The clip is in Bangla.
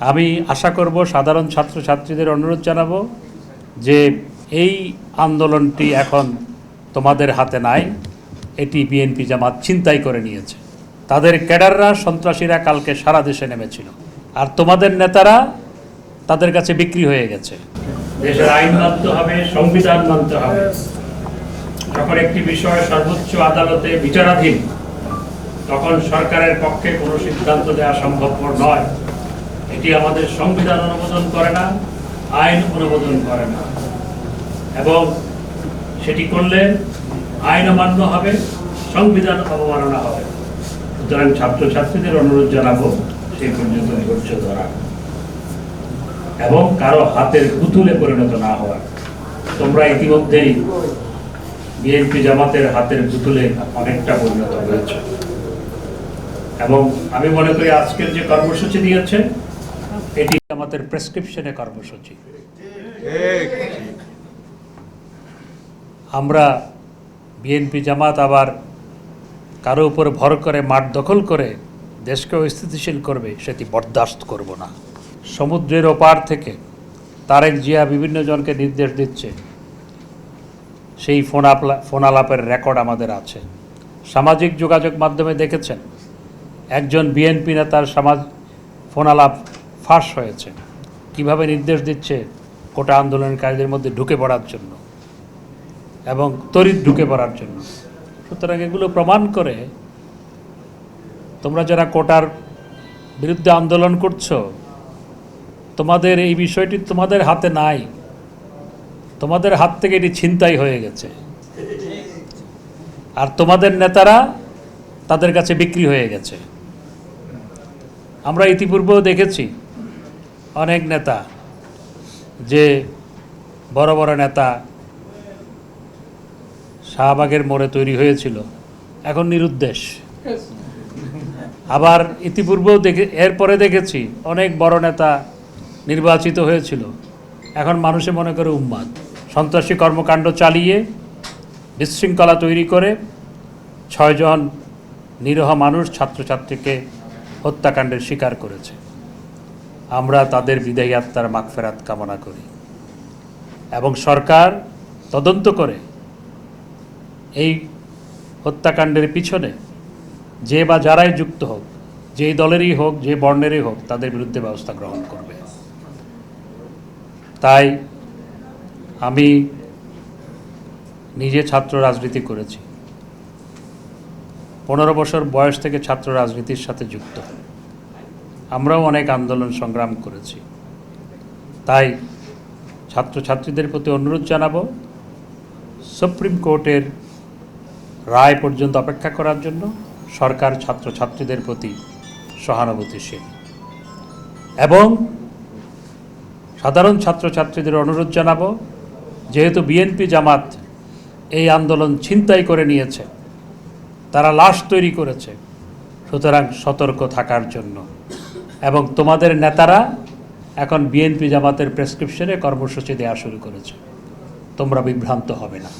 আমি আশা করব সাধারণ ছাত্রছাত্রীদের অনুরোধ জানাব যে এই আন্দোলনটি এখন তোমাদের হাতে নাই। এটি বিএনপি জামাত ছিনতাই করে নিয়েছে। তাদের ক্যাডাররা সন্ত্রাসীরা কালকে সারা দেশে নেমেছিল। আর তোমাদের নেতারা তাদের কাছে বিক্রি হয়ে গেছে। দেশের আইন মানতে হবে, সংবিধান মানতে হবে। যখন একটি বিষয় সর্বোচ্চ আদালতে বিচারাধীন, তখন সরকারের পক্ষে কোনো সিদ্ধান্ত দেওয়া সম্ভবপর নয়। এটি আমাদের সংবিধান অনুমোদন করে না, আইন অনুমোদন করে না। এবং সেটি করলে আইন অমান্য হবে, সংবিধান অবমাননা হবে। সুতরাং ছাত্রছাত্রীদের অনুরোধ জানাব, সেই পর্যন্ত ধৈর্য ধরা। এবং কারও হাতের পুতুলে পরিণত না হওয়া। তোমরা ইতিমধ্যেই বিএনপি জামাতের হাতের পুতুলে অনেকটা পরিণত হয়েছে। এবং আমি মনে করি আজকের যে কর্মসূচি দিয়েছে আমাদের প্রেসক্রিপশনে কর্মসূচি। আমরা বিএনপি জামাত আবার কারও উপর ভর করে মাঠ দখল করে দেশকে স্থিতিশীল করবে, সেটি বরদাস্ত করব না। সমুদ্রের ওপার থেকে তারেক জিয়া বিভিন্ন জনকে নির্দেশ দিচ্ছে, সেই ফোন ফোন আলাপের রেকর্ড আমাদের আছে। সামাজিক যোগাযোগ মাধ্যমে দেখেছেন, একজন বিএনপি নেতার সমাজ ফোন আলাপ ফাঁস হয়েছে। কীভাবে নির্দেশ দিচ্ছে কোটা আন্দোলনকারীদের মধ্যে ঢুকে পড়ার জন্য এবং তড়িৎ ঢুকে পড়ার জন্য? সুতরাং এগুলো প্রমাণ করে তোমরা যারা কোটার বিরুদ্ধে আন্দোলন করছ, তোমাদের এই বিষয়টি তোমাদের হাতে নাই। তোমাদের হাত থেকে এটি ছিনতাই হয়ে গেছে। আর তোমাদের নেতারা তাদের কাছে বিক্রি হয়ে গেছে। আমরা ইতিপূর্বেও দেখেছি অনেক নেতা যে বড় বড় নেতা শাহবাগের মোড়ে তৈরি হয়েছিল, এখন নিরুদ্দেশ। আবার ইতিপূর্বেও দেখে, এরপরে দেখেছি অনেক বড় নেতা নির্বাচিত হয়েছিল, এখন মানুষে মনে করে উম্মাদ। সন্ত্রাসী কর্মকাণ্ড চালিয়ে, বিশৃঙ্খলা তৈরি করে ছয়জন নিরহ মানুষ, ছাত্রছাত্রীকে হত্যাকাণ্ডের শিকার করেছে। আমরা তাদের বিদায়ী আত্মার মাগফেরাত কামনা করি। এবং সরকার তদন্ত করে এই হত্যাকাণ্ডের পিছনে যে বা যারাই যুক্ত হোক, যেই দলেরই হোক, যে বর্ণেরই হোক, তাদের বিরুদ্ধে ব্যবস্থা গ্রহণ করবে। তাই আমি নিজে ছাত্র রাজনীতি করেছি। পনেরো বছর বয়স থেকে ছাত্র রাজনীতির সাথে যুক্ত। আমরাও অনেক আন্দোলন সংগ্রাম করেছি। তাই ছাত্রছাত্রীদের প্রতি অনুরোধ জানাব, সুপ্রিম কোর্টের রায় পর্যন্ত অপেক্ষা করার জন্য সরকার ছাত্রছাত্রীদের প্রতি সহানুভূতিশীল। এবং সাধারণ ছাত্রছাত্রীদের অনুরোধ জানাব, যেহেতু বিএনপি জামাত এই আন্দোলন ছিনতাই করে নিয়েছে, তারা লাশ তৈরি করেছে, সুতরাং সতর্ক থাকার জন্য। এবং তোমাদের নেতারা এখন বিএনপি জামাতের প্রেসক্রিপশনে কর্মসূচি দেওয়া শুরু করেছে। তোমরা বিভ্রান্ত হবে না।